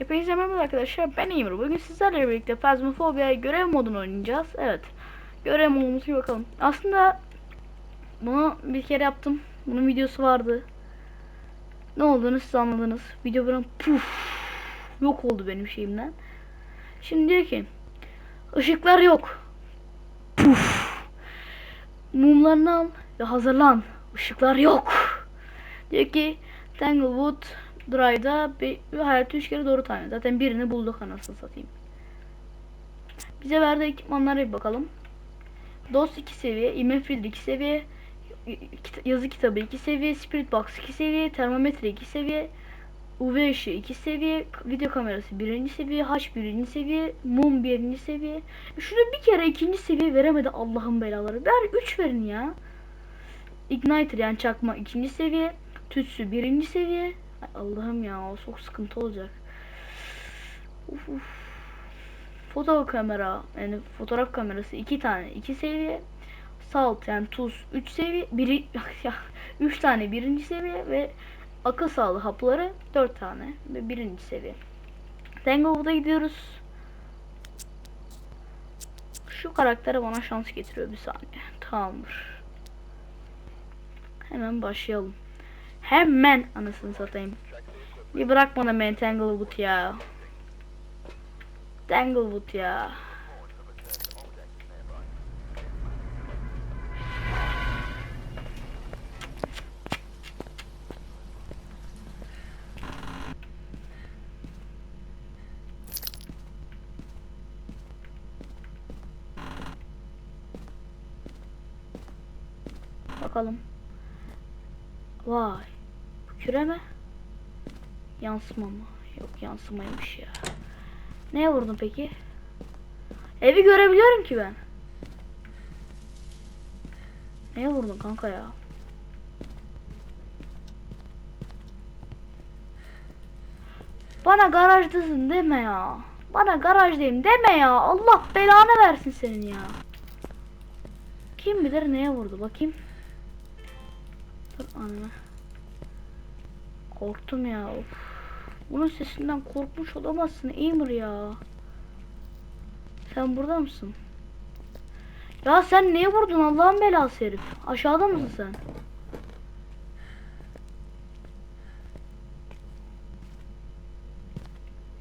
Hepinize merhaba arkadaşlar ben Emir. Bugün sizlerle birlikte Phasmophobia görev modunu oynayacağız. Evet. Görev modumuzu bir bakalım. Aslında bunu bir kere yaptım. Bunun videosu vardı. Ne olduğunu siz anladınız. Video buradan puf yok oldu benim şeyimden. Şimdi diyor ki ışıklar yok. Puf. Mumlarını al ve hazırlan. Işıklar yok. Diyor ki Tanglewood Drive'da bir, bir hayatı üç kere doğru tahmin. Zaten birini bulduk anasını satayım. Bize verdiği ekipmanlara bir bakalım. DOS 2 seviye, IMF Field 2 seviye, yazı kitabı 2 seviye, Spirit Box 2 seviye, termometre 2 seviye, UV ışığı 2 seviye, video kamerası 1. seviye, H 1. seviye, mum 1. seviye. Şunu bir kere 2. seviye veremedi Allah'ın belaları. Ver 3 verin ya. Igniter yani çakma 2. seviye, tütsü 1. seviye. Allah'ım ya o çok sıkıntı olacak. Uf, uf. Foto kamera yani fotoğraf kamerası 2 tane 2 seviye. Salt yani tuz 3 seviye. Biri ya 3 tane birinci seviye ve akıl sağlığı hapları 4 tane ve birinci seviye. Tanglewood'a gidiyoruz. Şu karaktere bana şans getiriyor bir saniye. Tamamdır. Hemen başlayalım. Hemen anasını satayım. Bir bırak bana beni Tanglewood ya. Tanglewood ya. Bakalım. Vay. Küre? Yansıma mı? Yok yansımaymış ya. Neye vurdun peki? Evi görebiliyorum ki ben. Neye vurdun kanka ya? Bana garajdasın deme ya. Bana garajdayım deme ya. Allah belanı versin senin ya. Kim bilir neye vurdu bakayım. Dur anne. Korktum ya. Of. Bunun sesinden korkmuş olamazsın Emir ya. Sen burada mısın? Ya sen neye vurdun Allah'ın belası herif? Aşağıda mısın sen?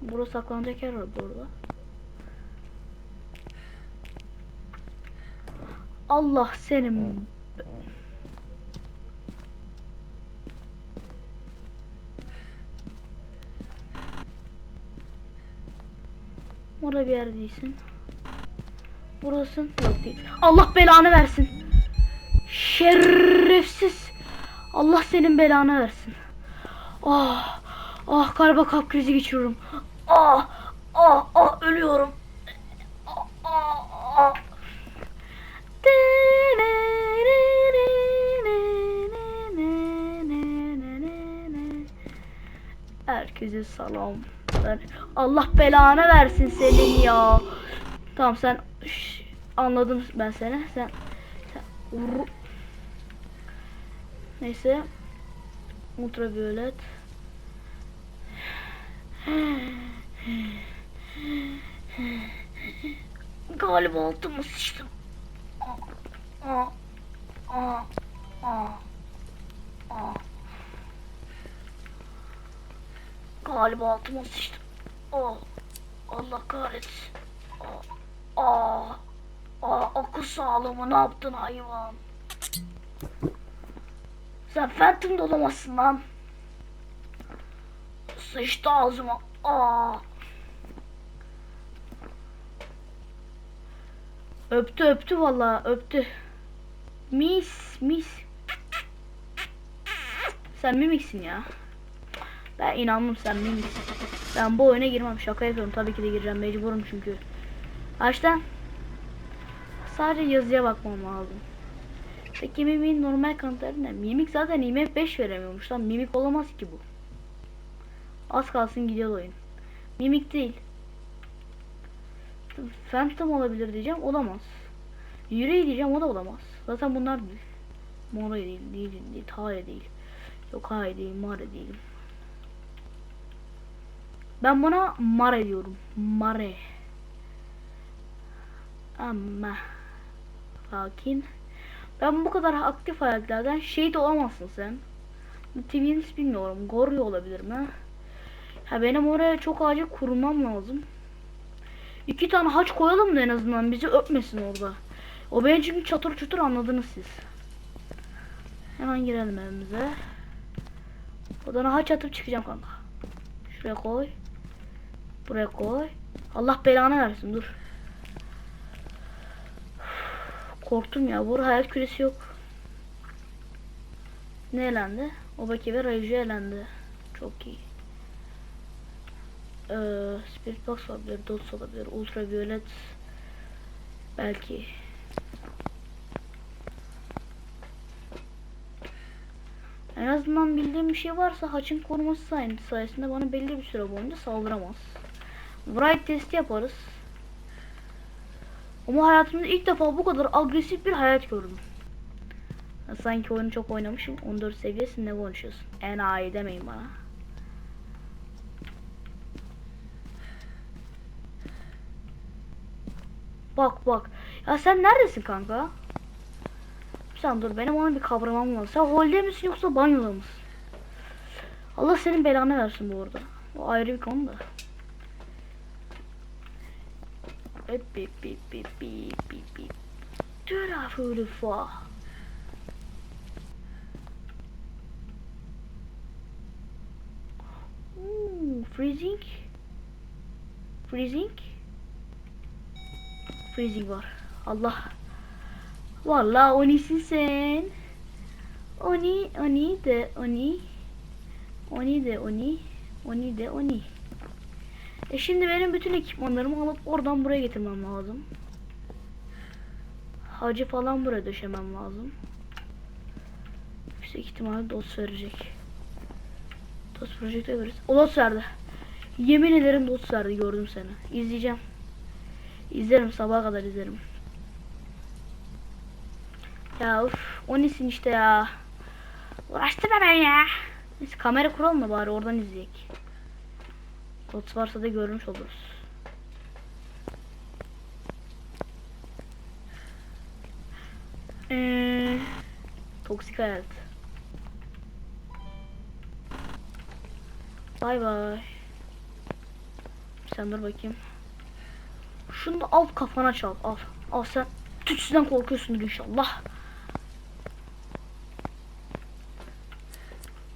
Burada saklanacak yer var burada. Allah senin Orada bir yer değilsin. Burasın. Yok değil. Allah belanı versin. Şerefsiz. Allah senin belanı versin. Ah. Ah galiba kalp krizi geçiriyorum. Ah. Ah. Ah ölüyorum. Ah. Ah. ah. Herkese salam. Ben- Allah belanı versin senin ya. Tamam sen Şş, anladım ben seni. Sen, sen Vur- Neyse. Ultraviolet. Galiba altıma sıçtım. Aa, aa, aa, aa. Galiba altıma sıçtım. Oh, Allah kahretsin. Aa, aa, aa, akıl sağlığımı ne yaptın hayvan? Sen Phantom olamazsın lan. Sıçtı ağzıma. Aa. Öptü öptü vallahi öptü. Mis mis. Sen mimiksin ya. Ben inandım sen mimiksin. Ben bu oyuna girmem şaka yapıyorum tabii ki de gireceğim mecburum çünkü. Açtan. Sadece yazıya bakmam lazım. Peki mimiğin normal kanıtları ne? Mimik zaten IMF 5 veremiyormuş lan. Mimik olamaz ki bu. Az kalsın gidiyor oyun. Mimik değil. Phantom olabilir diyeceğim. Olamaz. Yürey diyeceğim o da olamaz. Zaten bunlar değil. Mora değil, değil, değil, Taya değil. Yok hayır değil, Mara değil. Ben buna mare diyorum. Mare. Ama sakin. Ben bu kadar aktif hayaletlerden şehit olamazsın sen. Twins bilmiyorum. Goryo olabilir mi? Ha benim oraya çok acil kurmam lazım. İki tane haç koyalım da en azından bizi öpmesin orada. O benim çünkü çatır çutur anladınız siz. Hemen girelim evimize. Odan haç atıp çıkacağım kanka. Şuraya koy. Buraya koy. Allah belanı versin dur. Korktum ya. Bu hayat küresi yok. Ne elendi? Obaki ve Rayuju elendi. Çok iyi. Ee, Spirit Box olabilir, Dots olabilir, Ultraviolet belki. En azından bildiğim bir şey varsa haçın koruması sayesinde bana belli bir süre boyunca saldıramaz. Wright testi yaparız. Ama hayatımda ilk defa bu kadar agresif bir hayat gördüm. Sanki oyunu çok oynamışım. 14 seviyesin ne konuşuyorsun? Enayi demeyin bana. Bak bak. Ya sen neredesin kanka? Sen dur benim onu bir kavramam lazım. Sen holde misin yoksa banyoda mısın? Allah senin belanı versin bu arada. O ayrı bir konu da. Bip bip bip bip bip bip bip. Fa. Ooh, freezing. Freezing. Freezing var. Allah. Vallahi onisin sen. Oni, oni de oni. Oni de oni. Oni de oni. E şimdi benim bütün ekipmanlarımı alıp oradan buraya getirmem lazım. Hacı falan buraya döşemem lazım. Yüksek ihtimalle DOS verecek. DOS projekte veririz. O DOS verdi. Yemin ederim DOS verdi gördüm seni. İzleyeceğim. İzlerim sabaha kadar izlerim. Ya uf o nesin işte ya. Uğraştırma beni ya. Neyse kamera kuralım da bari oradan izleyek. Dots varsa da görmüş oluruz. Ee, toksik hayat. Bay bay. Sen dur bakayım. Şunu da al kafana çal. Al. Al sen tütsüden korkuyorsundur inşallah.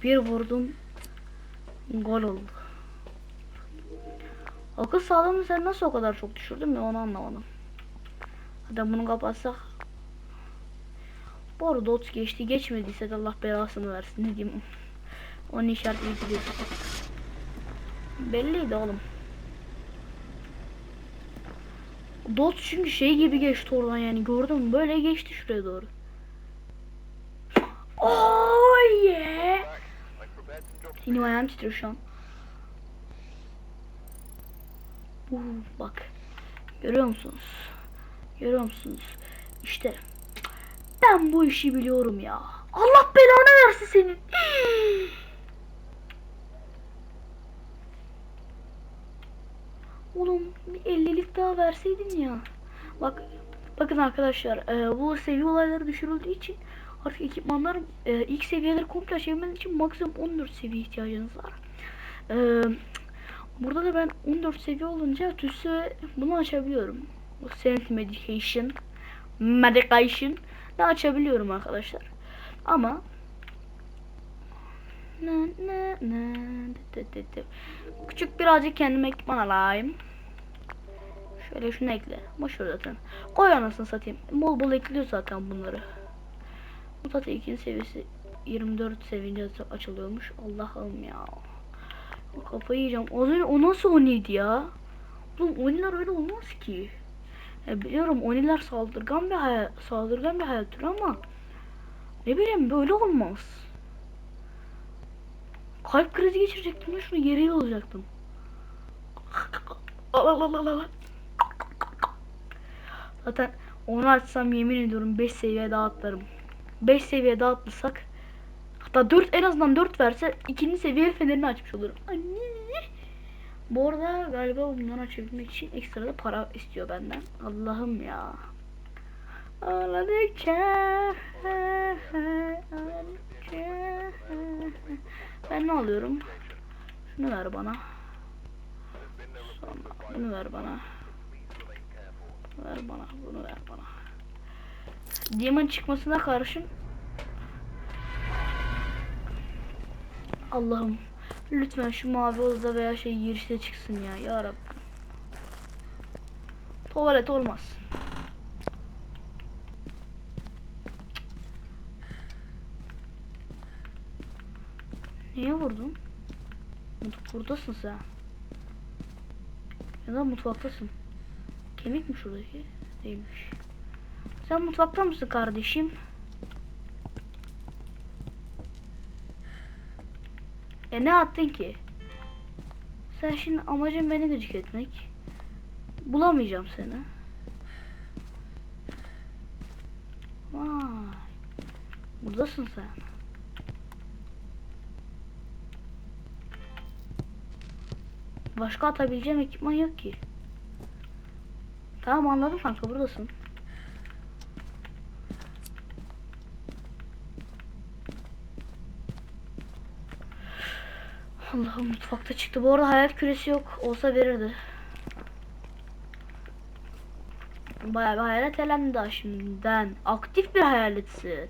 Bir vurdum. Gol oldu. Akıl sağlığını sen nasıl o kadar çok düşürdün ya onu anlamadım. Hadi bunu kapatsak. Bu arada Dots geçti. Geçmediyse de Allah belasını versin. Ne diyeyim. Onun işaretini gidiyorsun. Belliydi oğlum. Dots çünkü şey gibi geçti oradan yani gördün mü? Böyle geçti şuraya doğru. Oh yeah. Seni ayağım titriyor şu an. Uh, bak. Görüyor musunuz? Görüyor musunuz? İşte. Ben bu işi biliyorum ya. Allah belanı versin senin. Oğlum bir 50'lik daha verseydin ya. Bak bakın arkadaşlar e, bu seviye olayları düşürüldüğü için artık ekipmanlar e, ilk seviyeleri komple açabilmeniz için maksimum 14 seviye ihtiyacınız var. E, burada da ben 14 seviye olunca tüsü bunu açabiliyorum. Sense Medication Medication da açabiliyorum arkadaşlar. Ama. Küçük birazcık kendime ekipman alayım. Şöyle şunu ekle. Boş ver zaten. Koy anasını satayım. Bol bol ekliyor zaten bunları. Bu zaten ikinci seviyesi 24 sevince açılıyormuş. Allah'ım ya. Kafayı yiyeceğim. O, zaman o nasıl oniydi ya? Oğlum oniler öyle olmaz ki. Ya biliyorum oniler saldırgan bir hayat, saldırgan bir hayat türü ama ne bileyim böyle olmaz. Kalp krizi geçirecektim ya şunu yere olacaktım. Zaten onu açsam yemin ediyorum 5 seviye daha atlarım. 5 seviye daha atlasak hatta 4 en azından 4 verse ikinci seviye fenerini açmış olurum. Anne. Bu arada galiba bunları açabilmek için ekstra da para istiyor benden. Allah'ım ya. Ağladıkça Ben ne alıyorum? Şunu ver bana. Sonra bunu ver bana. Ver bana. Bunu ver bana. Demon çıkmasına karşın Allah'ım lütfen şu mavi odada veya şey girişte çıksın ya ya Rabbim. Tuvalet olmaz. Niye vurdun? Buradasın sen. Ya da mutfaktasın. Kemik mi şuradaki? Değilmiş. Sen mutfakta mısın kardeşim? Ne attın ki? Sen şimdi amacın beni gıcık etmek. Bulamayacağım seni. Vay. Buradasın sen. Başka atabileceğim ekipman yok ki. Tamam anladım kanka buradasın. Allah'ım mutfakta çıktı. Bu arada hayat küresi yok. Olsa verirdi. Bayağı bir hayalet elendi daha şimdiden. Aktif bir hayaletsin.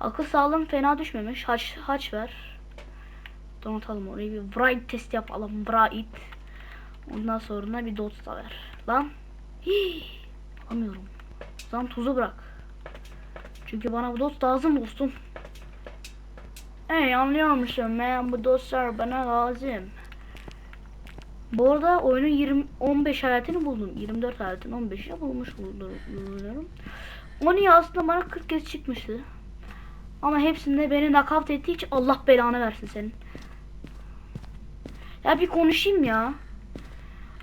Akıl sağlığım fena düşmemiş. Haç, haç ver. Donatalım orayı bir bright test yapalım. Bright. Ondan sonra bir dot da ver. Lan. Hii. Alamıyorum. Lan tuzu bırak. Çünkü bana bu dot lazım dostum. Hey anlıyor musun? Ben bu dostlar bana lazım. Bu arada oyunun 20 15 hayatını buldum. 24 hayatın 15'ini bulmuş bulunuyorum. Onu aslında bana 40 kez çıkmıştı. Ama hepsinde beni nakavt ettiği için Allah belanı versin senin. Ya bir konuşayım ya.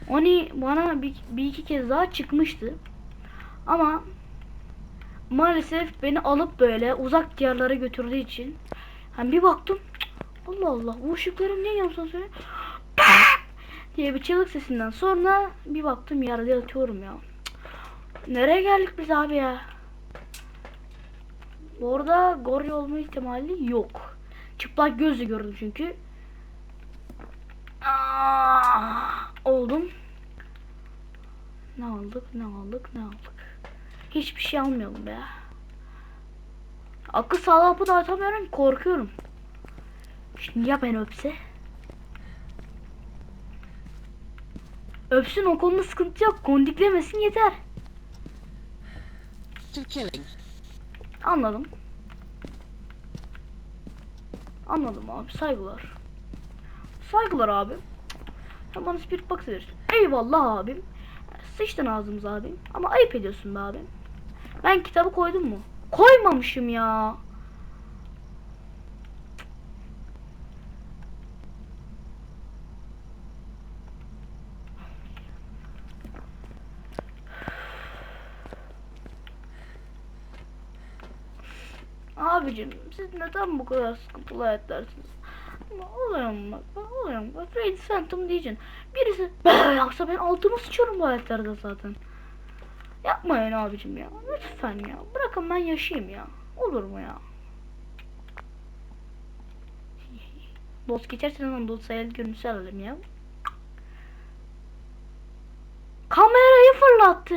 Oni bana bir, bir iki kez daha çıkmıştı. Ama maalesef beni alıp böyle uzak diyarlara götürdüğü için hani bir baktım Allah Allah bu ışıklarım niye yansın söyle diye bir çığlık sesinden sonra bir baktım yerde yatıyorum ya. Nereye geldik biz abi ya? Bu arada goril olma ihtimali yok. Çıplak gözle gördüm çünkü. Aa, oldum. Ne aldık, ne aldık, ne aldık. Hiçbir şey almayalım be. Akıl sağlığı da atamıyorum, korkuyorum. Şimdi ya ben öpse? Öpsün o konuda sıkıntı yok. Kondiklemesin yeter. Anladım. Anladım abi. Saygılar. Saygılar abi. Sen bana spirit box verirsin. Eyvallah abim. Sıçtın ağzımıza abim. Ama ayıp ediyorsun be abim. Ben kitabı koydum mu? Koymamışım ya. Abicim siz neden bu kadar sıkıntılı hayatlarsınız? Ama oluyorum bak, ben oluyorum bak. Freddy Phantom diyeceksin. Birisi böyle yapsa ben altıma sıçıyorum bu hayatlarda zaten. Yapmayın abicim ya. Lütfen ya. Bırakın ben yaşayayım ya. Olur mu ya? Dost geçersen hemen dost sayılı görüntüsü alalım ya. Kamerayı fırlattı.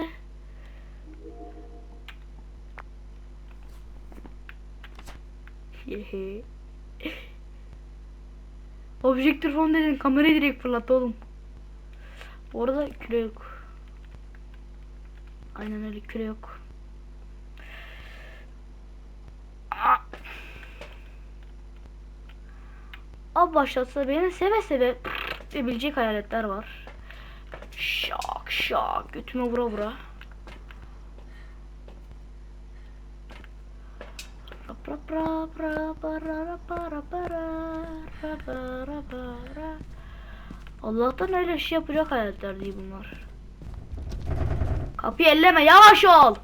Objektif fon dedin kamerayı direkt fırlattı oğlum. Bu arada yok. Aynen öyle küre yok. Aa. Ab başlatsa beni seve seve edebilecek hayaletler var. Şak şak götüme vura vura. Allah'tan öyle şey yapacak hayaletler değil bunlar. Kapıyı elleme yavaş ol.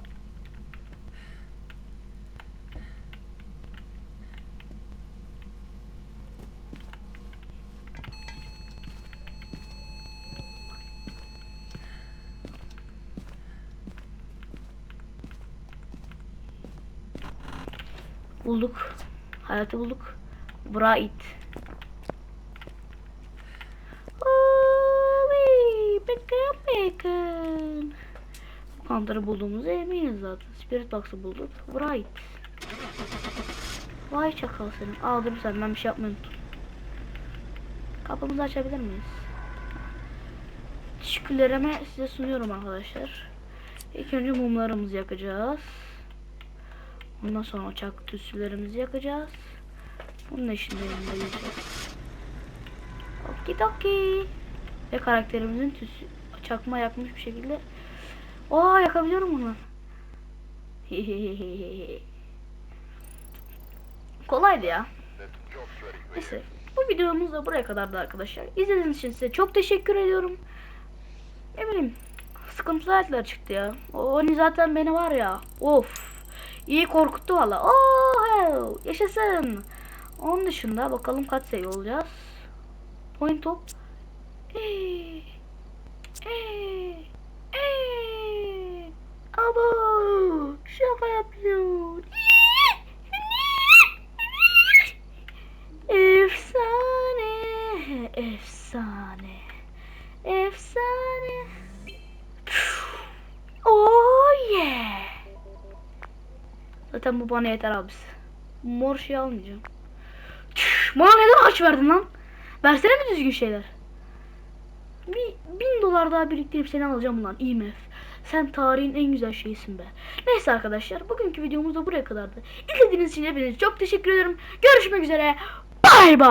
Bulduk. Hayatı bulduk. Bright. Holy, bacon, bacon. Bu kantarı bulduğumuza eminiz zaten. Spirit Box'ı bulduk. Bright. Vay çakal senin. Dur sen ben bir şey yapmayı unuttum. Kapımızı açabilir miyiz? Teşekkürlerimi size sunuyorum arkadaşlar. İlk önce mumlarımızı yakacağız. Ondan sonra çak tüsülerimizi yakacağız. Bunun yanında yiyeceğiz. Okidoki. Ve karakterimizin tüsü çakma yakmış bir şekilde. Oha yakabiliyorum bunu. Kolaydı ya. Neyse. Bu videomuz da buraya kadardı arkadaşlar. İzlediğiniz için size çok teşekkür ediyorum. Ne bileyim. Sıkıntılı hayatlar çıktı ya. O hani zaten beni var ya. Of. İyi korkuttu valla. Oh. Yaşasın. Onun dışında bakalım kaç seviye olacağız. Point top. Eee. Eee. Abo. Şaka yapıyor. Efsane. Efsane. Efsane. Oh yeah. Zaten bu bana yeter abisi. Mor şey almayacağım. Bana neden aç verdin lan? Versene mi düzgün şeyler? Bir bin dolar daha biriktirip seni alacağım lan IMF. Sen tarihin en güzel şeyisin be. Neyse arkadaşlar bugünkü videomuz da buraya kadardı. İzlediğiniz için hepinize çok teşekkür ederim. Görüşmek üzere. Bay bay.